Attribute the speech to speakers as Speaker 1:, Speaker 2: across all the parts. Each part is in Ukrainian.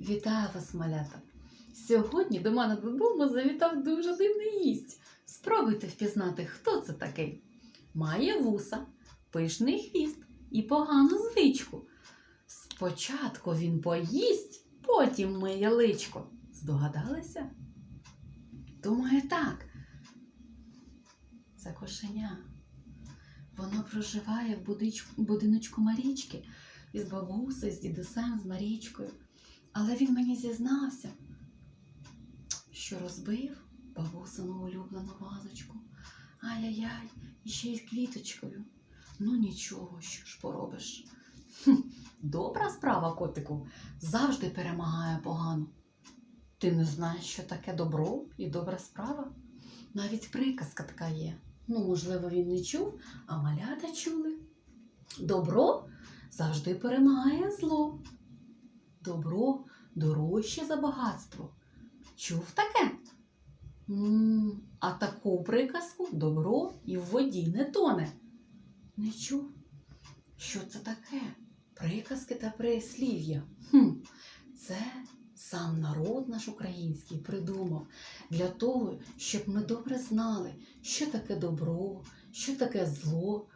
Speaker 1: Вітаю вас, малята! Сьогодні до мене додому завітав дуже дивний гість. Спробуйте впізнати, хто це такий. Має вуса, пишний хвіст і погану звичку. Спочатку він поїсть, потім миє личко. Здогадалися? Думаю, так. Це кошеня. Воно проживає в будиночку Марічки із бабусею, з дідусем, з Марічкою. Але він мені зізнався, що розбив бабусину улюблену вазочку. Ай-яй-яй, і ще й з квіточкою. Ну нічого, що ж поробиш. Хм, добра справа, котику, завжди перемагає погану. Ти не знаєш, що таке добро і добра справа? Навіть приказка така є. Ну, можливо, він не чув, а малята чули. Добро завжди перемагає зло. Добро дорожче за багатство. Чув таке? а таку приказку добро і в воді не тоне. Не чув. Що це таке? Приказки та прислів'я. Хм, це сам народ наш український придумав для того, щоб ми добре знали, що таке добро, що таке зло,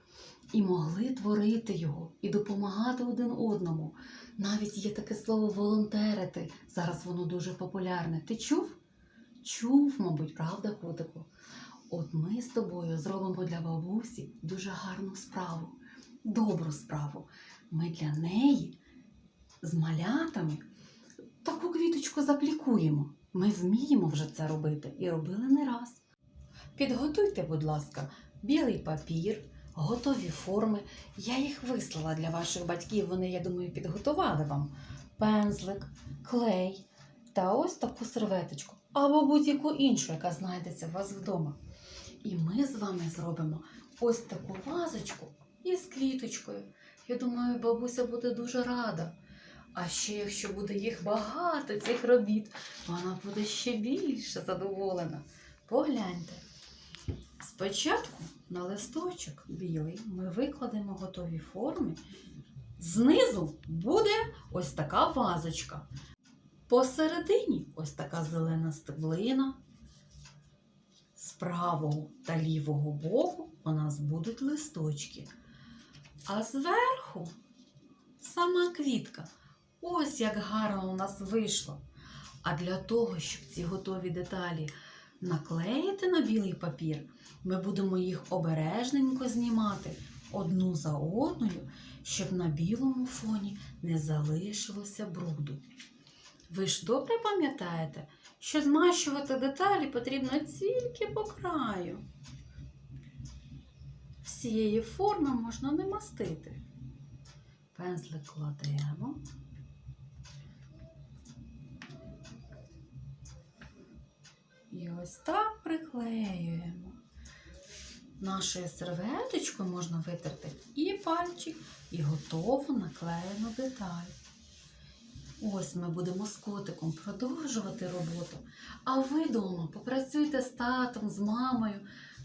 Speaker 1: і могли творити його і допомагати один одному. Навіть є таке слово волонтерити. Зараз воно дуже популярне. Ти чув? Чув, мабуть, правда, котику? От ми з тобою зробимо для бабусі дуже гарну справу, добру справу. Ми для неї з малятами таку квіточку заплікуємо. Ми вміємо вже це робити і робили не раз. Підготуйте, будь ласка, білий папір, готові форми. Я їх вислала для ваших батьків. Вони, я думаю, підготували вам пензлик, клей та ось таку серветочку або будь-яку іншу, яка знайдеться у вас вдома. І ми з вами зробимо ось таку вазочку із квіточкою. Я думаю, бабуся буде дуже рада. А ще якщо буде їх багато, цих робіт, вона буде ще більше задоволена. Погляньте. Спочатку на листочок білий ми викладемо готові форми. Знизу буде ось така вазочка. Посередині ось така зелена стеблина. З правого та лівого боку у нас будуть листочки. А зверху сама квітка. Ось як гарно у нас вийшло. А для того, щоб ці готові деталі наклеїти на білий папір, ми будемо їх обережненько знімати одну за одною, щоб на білому фоні не залишилося бруду. Ви ж добре пам'ятаєте, що змащувати деталі потрібно тільки по краю. Всієї форми можна не мастити. Пензлик кладемо. І ось так приклеюємо. Нашою серветочкою можна витерти і пальчик, і готову наклеєну деталь. Ось ми будемо з котиком продовжувати роботу. А ви вдома попрацюйте з татом, з мамою,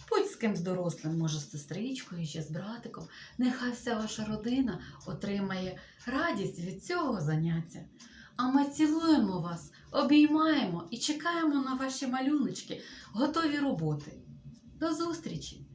Speaker 1: будь з кимсь дорослим, може з сестричкою чи з братиком. Нехай вся ваша родина отримає радість від цього заняття. А ми цілуємо вас, обіймаємо і чекаємо на ваші малюночки, готові роботи. До зустрічі!